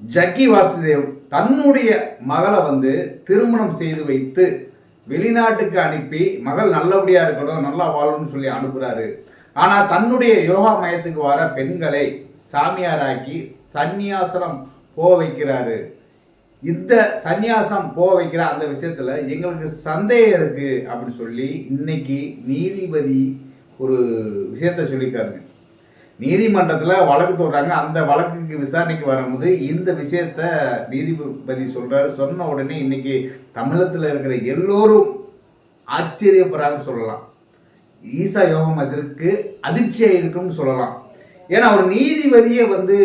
ஜக்கி வாசுதேவ் தன்னுடைய மகளை வந்து திருமணம் செய்து வைத்து வெளிநாட்டுக்கு அனுப்பி மகள் நல்லபடியாக இருக்கணும் நல்லா வாழணும்னு சொல்லி அனுப்புகிறாரு ஆனால் தன்னுடைய யோகா மையத்துக்கு வர பெண்களை சாமியாராக்கி சந்நியாசனம் போக வைக்கிறாரு. இந்த சந்நியாசம் போக வைக்கிற அந்த விஷயத்தில் எங்களுக்கு சந்தேகம் இருக்குது அப்படின்னு சொல்லி இன்னைக்கு நீதிபதி ஒரு விஷயத்த சொல்லியிருக்காருங்க நீதிமன்றத்தில் வழக்கு தொடுறாங்க. அந்த வழக்குக்கு விசாரணைக்கு வரும்போது இந்த விஷயத்த நீதிபதி சொல்கிறாரு சொன்ன உடனே இன்னைக்கு தமிழகத்தில் இருக்கிற எல்லோரும் ஆச்சரியப்படுறாங்கன்னு சொல்லலாம். ஈசா யோகம் அதற்கு அதிர்ச்சியாக இருக்கும்னு சொல்லலாம். ஏன்னா அவர் நீதிபதியே வந்து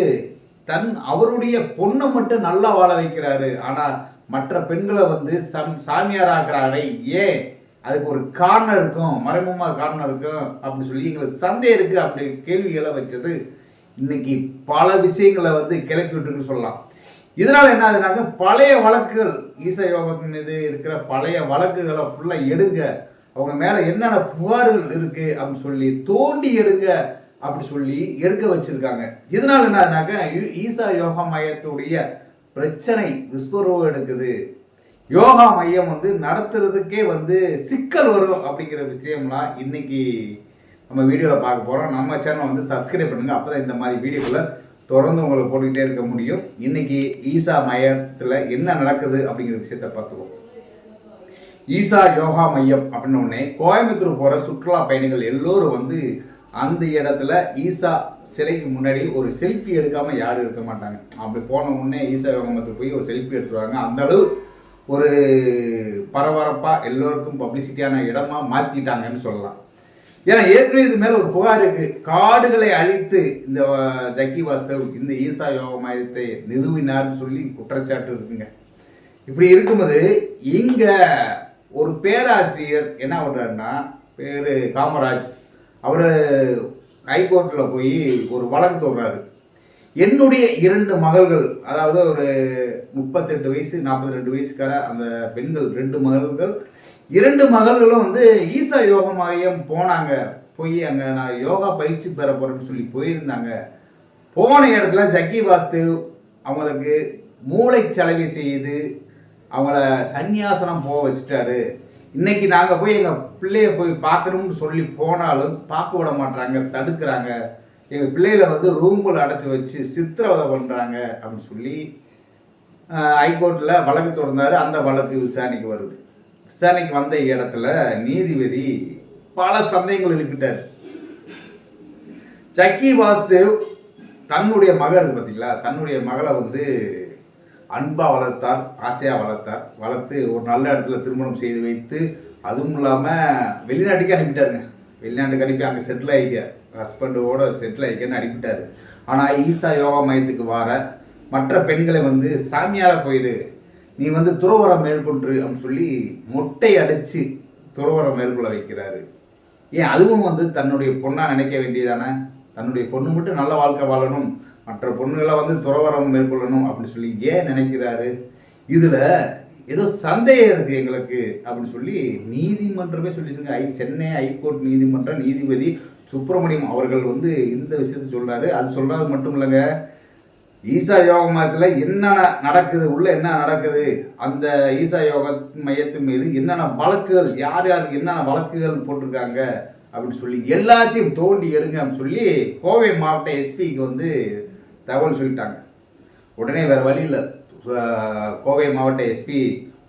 தன் அவருடைய பொண்ணை மட்டும் நல்லா வாழ வைக்கிறாரு. ஆனால் மற்ற பெண்களை வந்து சம் சாமியாராகிறாரே ஏன் அதுக்கு ஒரு காரணம் இருக்கும் மறைமுகமாக காரணம் இருக்கும் அப்படின்னு சொல்லி எங்களுக்கு சந்தேகம் இருக்குது அப்படி கேள்விகளை வச்சது இன்னைக்கு பல விஷயங்களை வந்து கிளப்பி விட்டுருக்குன்னு சொல்லலாம். இதனால் என்ன ஆகுதுனாக்க பழைய வழக்குகள் ஈசா யோகத்தின் மீது இருக்கிற பழைய வழக்குகளை ஃபுல்லாக எடுங்க. அவங்க மேலே என்னென்ன புகார்கள் இருக்குது அப்படின்னு சொல்லி தோண்டி எடுங்க அப்படி சொல்லி எடுக்க வச்சுருக்காங்க. இதனால் என்ன ஆகுதுனாக்க ஈ- ஈசா யோகா மையத்துடைய பிரச்சனை விஸ்வரூபம் எடுக்குது. யோகா மையம் வந்து நடத்துறதுக்கே வந்து சிக்கல் வரும் அப்படிங்கிற விஷயம்லாம் இன்னைக்கு நம்ம வீடியோவில் பார்க்க போகிறோம் நம்ம சேனலை வந்து சப்ஸ்கிரைப் பண்ணுங்கள் அப்போ தான் இந்த மாதிரி வீடியோக்குள்ளே தொடர்ந்து உங்களை போட்டுக்கிட்டே இருக்க முடியும். இன்னைக்கு ஈசா மையத்தில் என்ன நடக்குது அப்படிங்கிற விஷயத்தை பார்த்துருவோம் ஈசா யோகா மையம் அப்படின்னு உடனே கோயம்புத்தூர் போகிற சுற்றுலா பயணிகள் எல்லோரும் வந்து அந்த இடத்துல ஈசா சிலைக்கு முன்னாடி ஒரு செல்ஃபி எடுக்காமல் யாரும் இருக்க மாட்டாங்க. அப்படி போன உடனே ஈசா யோகா மையத்துக்கு போய் ஒரு செல்ஃபி எடுத்துருவாங்க. அந்த அளவு ஒரு பரபரப்பாக எல்லோருக்கும் பப்ளிசிட்டியான இடமா மாற்றிட்டாங்கன்னு சொல்லலாம். ஏன்னா ஏற்கனவே இது மேலே ஒரு புகார் இருக்கு. காடுகளை அழித்து இந்த ஜக்கி வாஸ்தவ் இந்த ஈசா யோக மையத்தை நிறுவினார்னு சொல்லி குற்றச்சாட்டு இருக்குங்க. இப்படி இருக்கும்போது இங்க ஒரு பேராசிரியர் என்ன பண்றாருன்னா பேரு காமராஜ். அவர் ஹைகோர்ட்டில் போய் ஒரு வழக்கு தொடர்றாரு என்னுடைய இரண்டு மகள்கள் அதாவது ஒரு முப்பத்தெட்டு வயசு நாற்பத்தி ரெண்டு வயசுக்கார அந்த பெண்கள் ரெண்டு மகள்கள். இரண்டு மகள்களும் வந்து ஈசா யோக மையம் போனாங்க. போய் அங்கே நான் யோகா பயிற்சி பெற போகிறேன்னு சொல்லி போயிருந்தாங்க. போன இடத்துல ஜக்கி வாஸ்தேவ் அவங்களுக்கு மூளை செலவி செய்து அவங்கள சந்நியாசனம் போக வச்சுட்டாரு. இன்னைக்கு நாங்கள் போய் எங்கள் பிள்ளைய போய் பார்க்கணும்னு சொல்லி போனாலும் பார்க்க விட மாட்டாங்க தடுக்கிறாங்க. எங்கள் பிள்ளைகளை வந்து ரூமில் அடைச்சி வச்சு சித்திரவதை பண்ணுறாங்க அப்படின்னு சொல்லி ஹைகோர்ட்டில் வழக்கு தொடர்ந்தார். அந்த வழக்கு விசாரணைக்கு வருது. விசாரணைக்கு வந்த இடத்துல நீதிபதி பல சந்தேகங்கள் எழுப்பிட்டார். ஜக்கி வாசுதேவ் தன்னுடைய மகள் இருக்கு பார்த்தீங்களா தன்னுடைய மகளை வந்து அன்பாக வளர்த்தார் ஆசையாக வளர்த்தார். வளர்த்து ஒரு நல்ல இடத்துல திருமணம் செய்து வைத்து அதுவும் இல்லாமல் வெளிநாட்டுக்கே அனுப்பிட்டாருங்க. வெளிநாட்டுக்கு அனுப்பி அங்கே செட்டில் ஆகிக்க ஹஸ்பண்டோட செட்டில் ஆகிக்கன்னு அனுப்பிட்டாரு ஆனால் ஈசா யோகா மையத்துக்கு வர மற்ற பெண்களை வந்து சாமியார போயிடு நீ வந்து துறவரம் மேற்கொண்டு அப்படின்னு சொல்லி மொட்டை அடித்து துறவரம் மேற்கொள்ள வைக்கிறாரு. ஏன்? அதுவும் வந்து தன்னுடைய பொண்ணாக நினைக்க வேண்டியதானே? தன்னுடைய பொண்ணு மட்டும் நல்ல வாழ்க்கை வாழணும். மற்ற பொண்ணுகளை வந்து துறவரம் மேற்கொள்ளணும் அப்படின்னு சொல்லி ஏன் நினைக்கிறாரு? இதில் ஏதோ சந்தேகம் இருக்கு எங்களுக்கு அப்படின்னு சொல்லி நீதிமன்றமே சொல்லிச்சுங்க. ஐ சென்னை ஹைகோர்ட் நீதிமன்ற நீதிபதி சுப்பிரமணியம் அவர்கள் வந்து இந்த விஷயத்தை சொல்றாரு. அது சொல்றது மட்டும் இல்லைங்க. ஈசா யோக மையத்தில் என்னென்ன நடக்குது உள்ள என்ன நடக்குது அந்த ஈசா யோக மையத்தின் மீது என்னென்ன வழக்குகள் யார் யாருக்கு என்னென்ன வழக்குகள் போட்டிருக்காங்க அப்படின்னு சொல்லி எல்லாத்தையும் தோண்டி எடுங்க அப்படின்னு சொல்லி கோவை மாவட்ட எஸ்பிக்கு வந்து தகவல் சொல்லிட்டாங்க. உடனே வேற வழியில் கோவை மாவட்ட எஸ்பி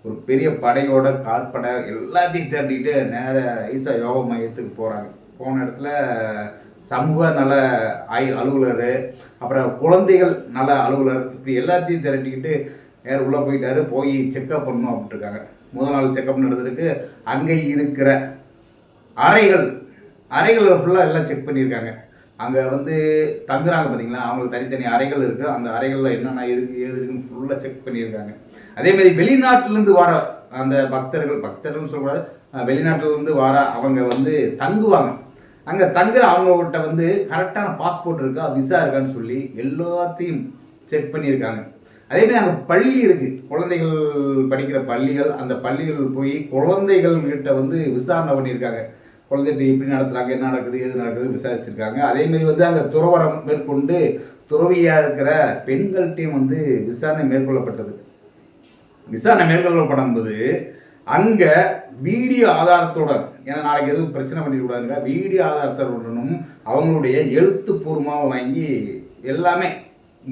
ஒரு பெரிய படையோட காற்படை எல்லாத்தையும் திரட்டிட்டு நேர ஈசா யோக மையத்துக்கு போகிறாங்க போன இடத்துல சமூக நல ஆய் அலுவலர் அப்புறம் குழந்தைகள் நல அலுவலர் இப்படி எல்லாத்தையும் திரட்டிக்கிட்டு நேரம் உள்ளே போயிட்டாரு போய் செக்கப் பண்ணணும் அப்படின்ட்டு இருக்காங்க. முதல் நாள் செக்கப் நடந்திருக்கு. அங்கே இருக்கிற அறைகள் அறைகள் ஃபுல்லாக எல்லாம் செக் பண்ணியிருக்காங்க. அங்கே வந்து தங்குறாங்க பார்த்தீங்களா அவங்களுக்கு தனித்தனி அறைகள் இருக்குது அந்த அறைகளில் என்னென்ன இருக்குது ஏது இருக்குன்னு ஃபுல்லாக செக் பண்ணியிருக்காங்க. அதே மாதிரி வெளிநாட்டிலேருந்து வர அந்த பக்தர்கள் பக்தர்கள்னு சொல்லக்கூடாது வெளிநாட்டிலேருந்து வர அவங்க வந்து தங்குவாங்க. அங்கே தங்குற அவங்ககிட்ட வந்து கரெக்டான பாஸ்போர்ட் இருக்கா விசா இருக்கான்னு சொல்லி எல்லாத்தையும் செக் பண்ணியிருக்காங்க. அதேமாதிரி அங்கே பள்ளி இருக்குது குழந்தைகள் படிக்கிற பள்ளிகள் அந்த பள்ளிகள் போய் குழந்தைகள் கிட்ட வந்து விசாரணை பண்ணியிருக்காங்க. குழந்தைகிட்ட எப்படி நடத்துகிறாங்க என்ன நடக்குது எது நடக்குது விசாரிச்சிருக்காங்க. அதே மாதிரி வந்து அங்கே துறவரம் மேற்கொண்டு துறவியாக இருக்கிற பெண்கள்கிட்டையும் வந்து விசாரணை மேற்கொள்ளப்பட்டது. விசாரணை மேற்கொள்ளப்படும் போது அங்கே வீடியோ ஆதாரத்துடன் ஏன்னா நாளைக்கு எதுவும் பிரச்சனை பண்ணிவிடாதுங்க வீடியோ ஆதாரத்துடனும் அவங்களுடைய எழுத்துப்பூர்வமாக வாங்கி எல்லாமே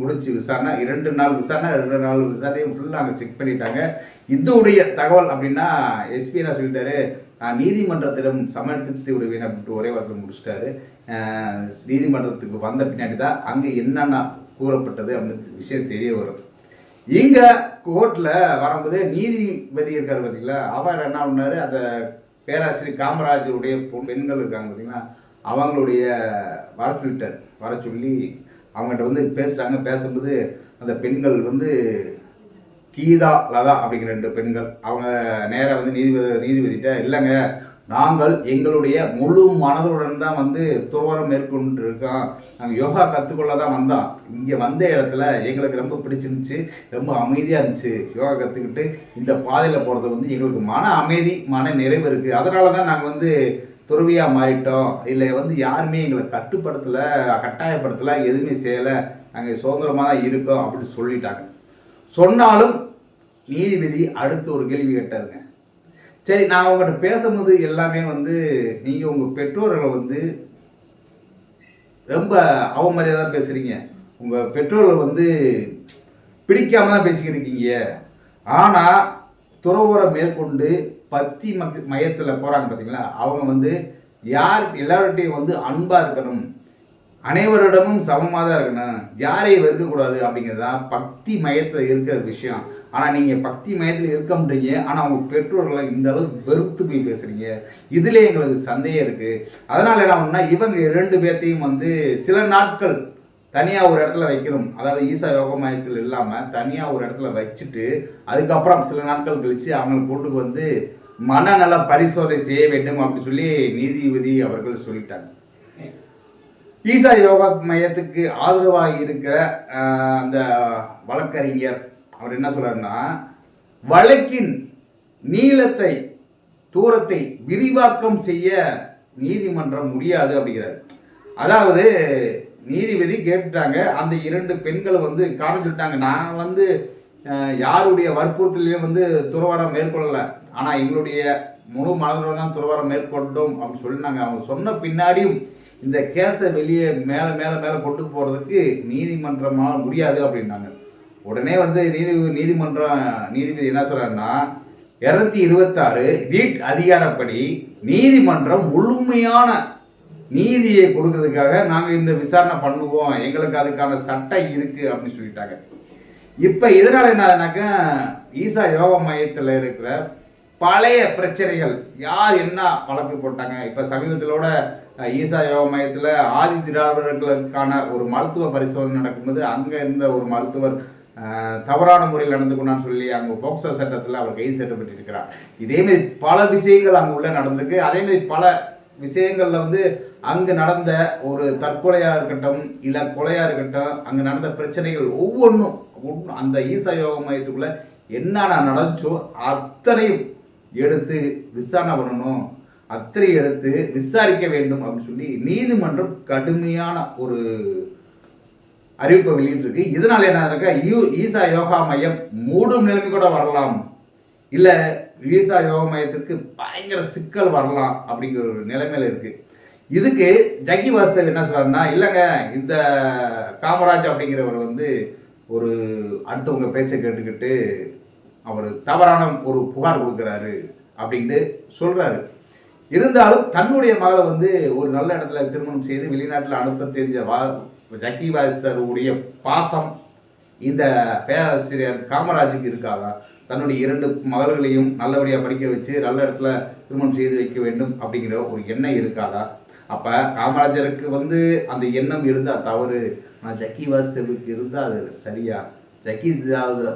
முடிச்சு விசாரணை இரண்டு நாள் விசாரணை ரெண்டு நாள் விசாரணையும் ஃபுல்லாக அங்கே செக் பண்ணிட்டாங்க. இதோடைய தகவல் அப்படின்னா எஸ்பி என்ன சொல்லிட்டாரு? நான் நீதிமன்றத்திடம் சமர்ப்பித்து விடுவேன் அப்படின்ட்டு ஒரே வாரத்தில் முடிச்சிட்டாரு. நீதிமன்றத்துக்கு வந்த பின்னாடி தான் அங்கே என்னென்ன கூறப்பட்டது அப்படின்னு விஷயம் தெரிய வரும். இங்கே கோர்ட்டில் வரும்போது நீதிபதி இருக்கார் பார்த்தீங்களா அவர் என்ன பண்ணார்? அந்த பேராசிரியர் காமராஜருடைய பெண்கள் இருக்காங்க பார்த்தீங்களா அவங்களுடைய வர சொல்லிட்டார். வர சொல்லி அவங்ககிட்ட வந்து பேசுகிறாங்க பேசும்போது அந்த பெண்கள் வந்து கீதா லதா அப்படிங்கிற ரெண்டு பெண்கள். அவங்க நேராக வந்து நீதிபதி நீதிபதிகிட்ட இல்லைங்க நாங்கள் எங்களுடைய முழு மனதுடன் தான் வந்து துறவரம் மேற்கொண்டு இருக்கோம் நாங்கள் யோகா கற்றுக்கொள்ள தான் வந்தோம். இங்கே வந்த இடத்துல எங்களுக்கு ரொம்ப பிடிச்சிருந்துச்சு ரொம்ப அமைதியாக இருந்துச்சு யோகா கற்றுக்கிட்டு இந்த பாதையில் போகிறது வந்து எங்களுக்கு மன அமைதி மன நிறைவு இருக்குது அதனால தான் நாங்கள் வந்து துறவியாக மாறிட்டோம். இல்லை வந்து யாருமே எங்களை கட்டுப்படுத்தலை கட்டாயப்படுத்தலை எதுவுமே செய்யலை. நாங்கள் சுதந்திரமாக தான் இருக்கோம் அப்படின்னு சொல்லிட்டாங்க. சொன்னாலும் நீதிபதி அடுத்து ஒரு கேள்வி கேட்டாருங்க. சரி நான் உங்கள்கிட்ட பேசும்போது எல்லாமே வந்து நீங்கள் உங்கள் பெற்றோர்களை வந்து ரொம்ப அவமரியாதை பேசுகிறீங்க உங்கள் பெற்றோர்கள் வந்து பிடிக்காம தான் பேசிக்கிருக்கீங்க. இருக்கீங்க ஆனால் துறவுரை மேற்கொண்டு பத்தி மக் மையத்தில் போகிறாங்க பார்த்தீங்களா அவங்க வந்து யார் எல்லார்கிட்டையும் வந்து அன்பாக இருக்கணும். அனைவரிடமும் சமமாக தான் இருக்கணும். யாரையும் வெறுக்கக்கூடாது அப்படிங்கிறது தான் பக்தி மயத்தில் இருக்கிற விஷயம். ஆனால் நீங்கள் பக்தி மயத்தில் இருக்க ஆனால் உங்கள் பெற்றோர்களை இந்த அளவுக்கு வெறுத்து போய் பேசுகிறீங்க இதில் எங்களுக்கு சந்தேகம் இருக்குது அதனால் என்ன ஒன்றா இவங்க இரண்டு பேர்த்தையும் வந்து சில நாட்கள் தனியாக ஒரு இடத்துல வைக்கணும். அதாவது ஈசா யோக மையத்தில் இல்லாமல் தனியாக ஒரு இடத்துல வச்சுட்டு அதுக்கப்புறம் சில நாட்கள் கழித்து அவங்களை கொண்டு வந்து மனநல பரிசோதனை செய்ய வேண்டும் அப்படின்னு சொல்லி நீதிபதி அவர்கள் சொல்லிட்டாங்க. ஈசா யோகா மையத்துக்கு ஆதரவாக இருக்கிற அந்த வழக்கறிஞர் அவர் என்ன சொல்றாருன்னா வழக்கின் நீளத்தை தூரத்தை விரிவாக்கம் செய்ய நீதிமன்றம் முடியாது அப்படிங்கிறார். அதாவது நீதிபதி கேட்டுட்டாங்க அந்த இரண்டு பெண்களை வந்து காரணம் சொல்லிட்டாங்க. நான் வந்து யாருடைய வற்புறுத்தலையும் வந்து துறவரம் மேற்கொள்ளலை. ஆனால் எங்களுடைய முழு மனதோடு தான் துறவரம் மேற்கொண்டோம் அப்படின்னு சொல்லினாங்க. அவங்க சொன்ன பின்னாடியும் இந்த கேஸை வெளியே மேலே மேலே மேலே கொண்டு போகிறதுக்கு நீதிமன்றமால் முடியாது அப்படின்னாங்க. உடனே வந்து நீதி நீதிமன்றம் நீதிபதி என்ன சொல்கிறாருன்னா இரநூத்தி இருபத்தாறு வீட் அதிகாரப்படி நீதிமன்றம் முழுமையான நீதியை கொடுக்கறதுக்காக நாங்கள் இந்த விசாரணை பண்ணுவோம். எங்களுக்கு அதுக்கான சட்டம் இருக்குது அப்படின்னு சொல்லிட்டாங்க. இப்போ இதனால் என்னன்னாக்கா ஈசா யோக மையத்தில் இருக்கிற பழைய பிரச்சனைகள். யார் என்ன வழக்கு போட்டாங்க? இப்போ சமீபத்திலோட ஈசா யோக மையத்தில் ஆதி திராவிடர்களுக்கான ஒரு மருத்துவ பரிசோதனை நடக்கும்போது அங்கே இருந்த ஒரு மருத்துவர் தவறான முறையில் நடந்து கொண்டான்னு சொல்லி அங்கே போக்சோ சட்டத்தில் அவர் கைது செய்யப்பட்டிருக்கிறார். இதேமாரி பல விஷயங்கள் அங்கே உள்ள நடந்திருக்கு. அதேமாரி பல விஷயங்களில் வந்து அங்கு நடந்த ஒரு தற்கொலையாக இருக்கட்டும் இல்லை கொலையாக இருக்கட்டும் அங்கே நடந்த பிரச்சனைகள் ஒவ்வொன்றும் அந்த ஈசா யோக மையத்துக்குள்ளே என்னென்ன நடந்துச்சோ அத்தனையும் எடுத்து விசாரணை பண்ணணும். அத்தனை எடுத்து விசாரிக்க வேண்டும் அப்படின்னு சொல்லி நீதிமன்றம் கடுமையான ஒரு அறிவிப்பை வெளியிட்டிருக்கு. இதனால் என்ன இருக்கா யூ ஈசா யோகா மையம் மூடும் நிலைமை கூட வரலாம். இல்லை ஈசா யோகா மையத்திற்கு பயங்கர சிக்கல் வரலாம் அப்படிங்கிற ஒரு நிலைமையில் இருக்கு. இதுக்கு ஜக்கி வாஸ்தவ் என்ன சொல்கிறாருன்னா இல்லைங்க இந்த காமராஜ் அப்படிங்கிறவர் வந்து ஒரு அடுத்தவங்க பேச்சை கேட்டுக்கிட்டு அவர் தவறான ஒரு புகார் கொடுக்குறாரு அப்படின்ட்டு சொல்கிறாரு இருந்தாலும் தன்னுடைய மகளை வந்து ஒரு நல்ல இடத்துல திருமணம் செய்து வெளிநாட்டில் அனுப்ப தெரிஞ்ச வா ஜக்கி வாஸ்தருடைய பாசம் இந்த பேராசிரியர் காமராஜுக்கு இருக்காதா? தன்னுடைய இரண்டு மகள்களையும் நல்லபடியாக படிக்க வச்சு நல்ல இடத்துல திருமணம் செய்து வைக்க வேண்டும் அப்படிங்கிற ஒரு எண்ணம் இருக்காதா? அப்போ காமராஜருக்கு வந்து அந்த எண்ணம் இருந்தால் தவறு. ஆனால் ஜக்கி வாஸ்தவுக்கு இருந்தால் அது சரியா? ஜக்கி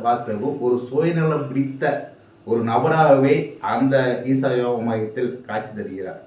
வாஸ்தவு ஒரு சுயநலம் பிடித்த ஒரு நபராகவே அந்த ஈசா யோக மையத்தில் காட்சி தருகிறார்.